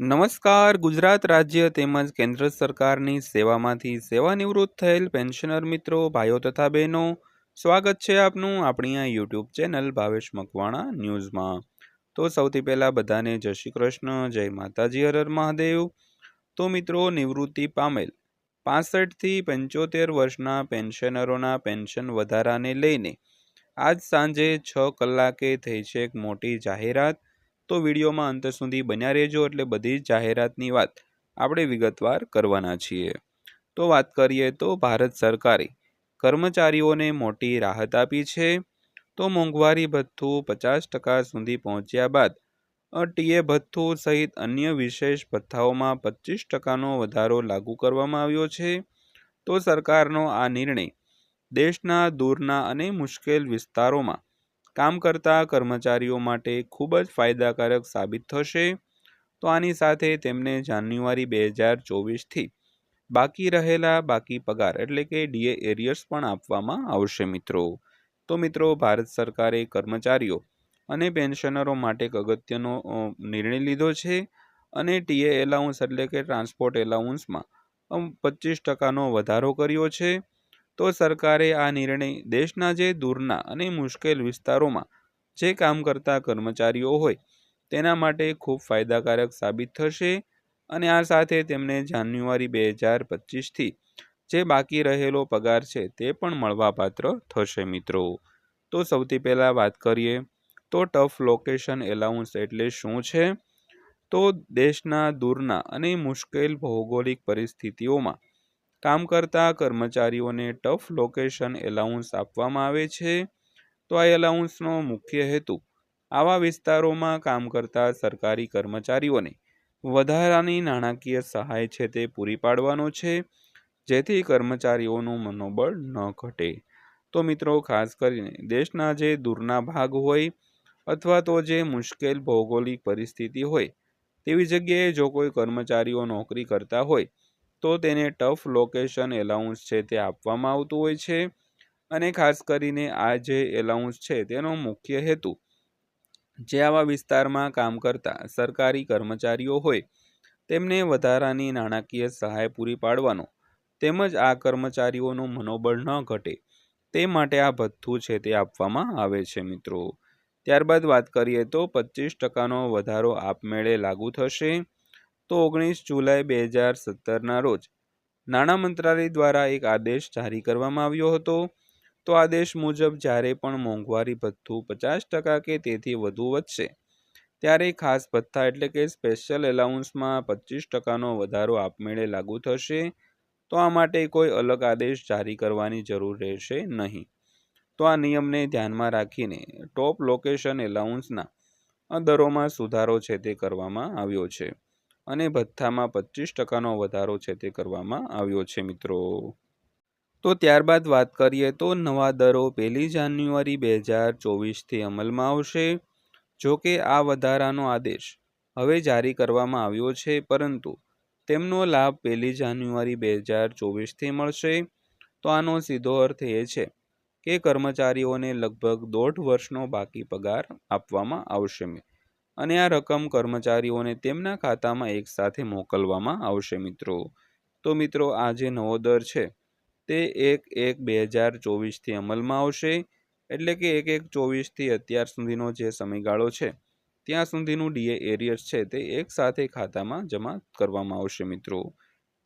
નમસ્કાર, ગુજરાત રાજ્ય તેમજ કેન્દ્ર સરકારની સેવામાંથી સેવાનિવૃત્ત થયેલ પેન્શનર મિત્રો, ભાઈઓ તથા બહેનો, સ્વાગત છે આપનું આપણી આ યુટ્યુબ ચેનલ ભાવેશ મકવાણા ન્યૂઝમાં. તો સૌથી પહેલાં બધાને જય શ્રી કૃષ્ણ, જય માતાજી હરર મહાદેવ. તો મિત્રો, નિવૃત્તિ પામેલ પાસઠથી પંચોતેર વર્ષના પેન્શનરોના પેન્શન વધારાને લઈને આજ સાંજે છ કલાકે થઈ છે એક મોટી જાહેરાત. તો વિડીયોમાં અંત સુધી બન્યા રહેજો એટલે બધી જ જાહેરાતની વાત આપણે વિગતવાર કરવાના છીએ. તો વાત કરીએ તો ભારત સરકારે કર્મચારીઓને મોટી રાહત આપી છે. તો મોંઘવારી ભથ્થું પચાસ ટકા સુધી પહોંચ્યા બાદ ટીએ ભથ્થું સહિત અન્ય વિશેષ ભથ્થાઓમાં પચીસ ટકાનો વધારો લાગુ કરવામાં આવ્યો છે. તો સરકારનો આ નિર્ણય દેશના દૂરના અને મુશ્કેલ વિસ્તારોમાં કામ કરતા કર્મચારીઓ માટે ખૂબ જ ફાયદાકારક સાબિત થશે. તો આની સાથે તેમને જાન્યુઆરી બે હજાર ચોવીસથી બાકી રહેલા બાકી પગાર એટલે કે ડીએ એરિયર્સ પણ આપવામાં આવશે મિત્રો. તો મિત્રો, ભારત સરકારે કર્મચારીઓ અને પેન્શનરો માટે એક અગત્યનો નિર્ણય લીધો છે અને ટીએ એલાઉન્સ એટલે કે ટ્રાન્સપોર્ટ એલાઉન્સમાં પચીસ ટકાનો વધારો કર્યો છે. તો સરકારે આ નિર્ણય દેશના જે દૂરના અને મુશ્કેલ વિસ્તારોમાં જે કામ કરતા કર્મચારીઓ હોય, તેના માટે ખૂબ ફાયદાકારક સાબિત થશે અને આ સાથે તેમને જાન્યુઆરી બે હજાર પચીસથી જે બાકી રહેલો પગાર છે તે પણ મળવાપાત્ર થશે મિત્રો. તો સૌથી પહેલાં વાત કરીએ, તો ટફ લોકેશન એલાઉન્સ એટલે શું છે? તો દેશના દૂરના અને મુશ્કેલ ભૌગોલિક પરિસ્થિતિઓમાં કામ કરતા કર્મચારીઓને ટફ લોકેશન એલાઉન્સ આપવામાં આવે છે, તો આ એલાઉન્સનો મુખ્ય હેતુ આવા વિસ્તારોમાં કામ કરતા સરકારી કર્મચારીઓને વધારાની નાણાકીય સહાય છે તે પૂરી પાડવાનો છે, જેથી કર્મચારીઓનું મનોબળ ન ઘટે. તો મિત્રો, ખાસ કરીને દેશના જે દૂરના ભાગ હોય અથવા તો જે મુશ્કેલ ભૌગોલિક પરિસ્થિતિ હોય, તેવી જગ્યાએ જો કોઈ કર્મચારીઓ નોકરી કરતા હોય તો તેને ટફ લોકેશન એલાઉન્સ છે તે આપવામાં આવતું હોય છે અને ખાસ કરીને આ જે એલાઉન્સ છે તેનો મુખ્ય હેતુ જે આવા વિસ્તારમાં કામ કરતા સરકારી કર્મચારીઓ હોય તેમને વધારાની નાણાકીય સહાય પૂરી પાડવાનો તેમજ આ કર્મચારીઓનું મનોબળ ન ઘટે તે માટે આ ભથ્થું છે તે આપવામાં આવે છે મિત્રો. ત્યારબાદ વાત કરીએ તો પચીસ ટકાનો વધારો આપમેળે લાગુ થશે. તો ઓગણીસ જુલાઈ બે હજાર સત્તરના રોજ નાણાં મંત્રાલય દ્વારા એક આદેશ જારી કરવામાં આવ્યો હતો. તો આદેશ મુજબ જ્યારે પણ મોંઘવારી ભથ્થું પચાસ ટકા કે તેથી વધુ વધશે, ત્યારે ખાસ ભથ્થા એટલે કે સ્પેશિયલ એલાઉન્સમાં પચીસ ટકાનો વધારો આપમેળે લાગુ થશે. તો આ માટે કોઈ અલગ આદેશ જારી કરવાની જરૂર રહેશે નહીં. તો આ નિયમને ધ્યાનમાં રાખીને ટોપ લોકેશન એલાઉન્સના દરોમાં સુધારો છે તે કરવામાં આવ્યો છે. અને ભથ્થામાં પચીસ ટકાનો વધારો છે તે કરવામાં આવ્યો છે, મિત્રો. તો ત્યારબાદ વાત કરીએ તો નવા દરો પહેલી જાન્યુઆરી બે હજાર ચોવીસથી અમલમાં આવશે. જો કે આ વધારાનો આદેશ હવે જારી કરવામાં આવ્યો છે, પરંતુ તેમનો લાભ પહેલી જાન્યુઆરી બે હજાર ચોવીસથી મળશે. તો આનો સીધો અર્થ એ છે કે કર્મચારીઓને લગભગ દોઢ વર્ષનો બાકી પગાર આપવામાં આવશે અને આ રકમ કર્મચારીઓને તેમના ખાતામાં એકસાથે મોકલવામાં આવશે મિત્રો. તો મિત્રો, આ જે નવો દર છે, તે એક એક બે હજાર ચોવીસથી અમલમાં આવશે. એટલે કે એક એક ચોવીસથી અત્યાર સુધીનો જે સમયગાળો છે, ત્યાં સુધીનું ડીએ એરિયર્સ છે, તે એકસાથે ખાતામાં જમા કરવામાં આવશે મિત્રો.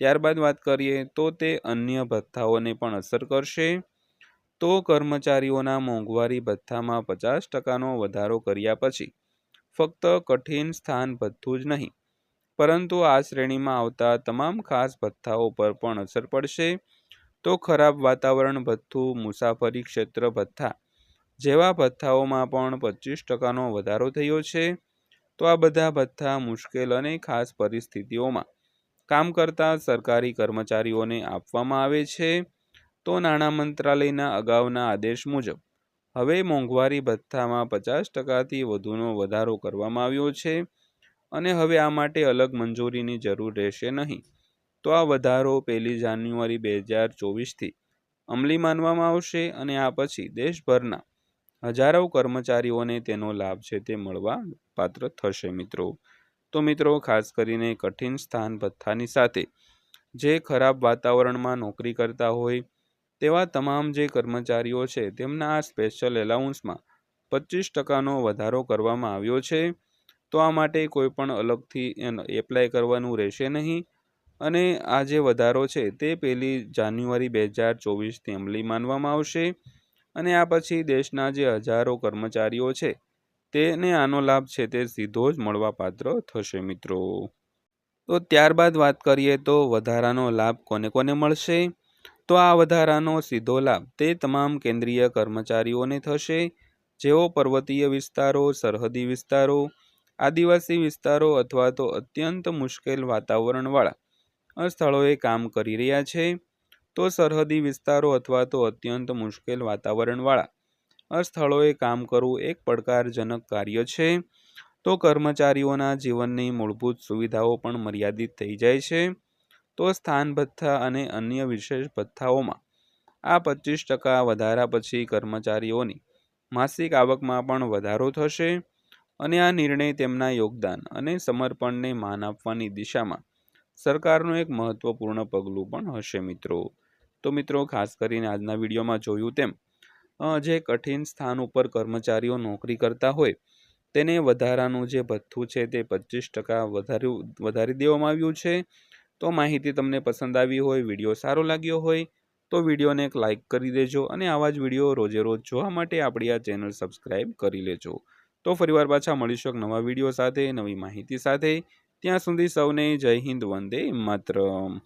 ત્યારબાદ વાત કરીએ, તો તે અન્ય ભથ્થાઓને પણ અસર કરશે. તો કર્મચારીઓના મોંઘવારી ભથ્થામાં પચાસ ટકાનો વધારો કર્યા પછી ફક્ત કઠિન સ્થાન ભથ્થું જ નહીં, પરંતુ આ શ્રેણીમાં આવતા તમામ ખાસ ભથ્થાઓ પર પણ અસર પડશે. તો ખરાબ વાતાવરણ ભથ્થું, મુસાફરી ક્ષેત્ર ભથ્થા જેવા ભથ્થાઓમાં પણ પચીસ ટકાનો વધારો થયો છે. તો આ બધા ભથ્થા મુશ્કેલ અને ખાસ પરિસ્થિતિઓમાં કામ કરતા સરકારી કર્મચારીઓને આપવામાં આવે છે. તો નાણાં મંત્રાલયના અગાઉના આદેશ મુજબ હવે મોંઘવારી ભથ્થામાં પચાસ ટકાથી વધુનો વધારો કરવામાં આવ્યો છે અને હવે આ માટે અલગ મંજૂરીની જરૂર રહેશે નહીં. તો આ વધારો પહેલી જાન્યુઆરી બે હજાર ચોવીસથી અમલી માનવામાં આવશે અને આ પછી દેશભરના હજારો કર્મચારીઓને તેનો લાભ છે તે મળવા પાત્ર થશે મિત્રો. તો મિત્રો, ખાસ કરીને કઠિન સ્થાન ભથ્થાની સાથે જે ખરાબ વાતાવરણમાં નોકરી કરતા હોય તેવા તમામ જે કર્મચારીઓ છે, તેમના આ સ્પેશિયલ એલાઉન્સમાં પચીસ ટકાનો વધારો કરવામાં આવ્યો છે. તો આ માટે કોઈ પણ અલગથી એપ્લાય કરવાનું રહેશે નહીં. અને આ જે વધારો છે, તે પહેલી જાન્યુઆરી બે હજાર ચોવીસથી અમલી માનવામાં આવશે. અને આ પછી દેશના જે હજારો કર્મચારીઓ છે, તેને આનો લાભ છે તે સીધો જ મળવાપાત્ર થશે મિત્રો. તો ત્યારબાદ વાત કરીએ તો વધારાનો લાભ કોને કોને મળશે? તો આ વધારાનો સીધો લાભ તે તમામ કેન્દ્રીય કર્મચારીઓને થશે. જેઓ પર્વતીય વિસ્તારો, સરહદી વિસ્તારો, આદિવાસી વિસ્તારો અથવા તો અત્યંત મુશ્કેલ વાતાવરણવાળા સ્થળોએ કામ કરી રહ્યા છે, તો સરહદી વિસ્તારો અથવા તો અત્યંત મુશ્કેલ વાતાવરણવાળા સ્થળોએ કામ કરવું એક પડકારજનક કાર્ય છે. તો કર્મચારીઓના જીવનની મૂળભૂત સુવિધાઓ પણ મર્યાદિત થઈ જાય છે. તો સ્થાન ભથ્થા અને અન્ય વિશેષ ભથ્થાઓમાં. આ પચીસ ટકા વધારા પછી કર્મચારીઓની માસિક આવકમાં પણ વધારો થશે અને આ નિર્ણય તેમના યોગદાન અને સમર્પણને માન આપવાની દિશામાં સરકારનું એક મહત્વપૂર્ણ પગલું પણ હશે મિત્રો. તો મિત્રો, ખાસ કરીને આજના વિડીયોમાં જોયું તેમ જે કઠિન સ્થાન ઉપર કર્મચારીઓ નોકરી કરતા હોય, તેને વધારાનું જે ભથ્થું છે તે પચીસ ટકા વધાર્યું, વધારી દેવામાં આવ્યું છે. તો માહિતી તમને પસંદ આવી હોય, વીડિયો સારો લાગ્યો હોય, તો વિડીયોને એક લાઇક કરી દેજો અને આવા જ વીડિયો રોજે રોજ જોવા માટે આપણી આ ચેનલ સબસ્ક્રાઈબ કરી લેજો. તો ફરીવાર પાછા મળીશું એક નવા વીડિયો સાથે, નવી માહિતી સાથે. ત્યાં સુધી સૌને જય હિન્દ, વંદે માતરમ.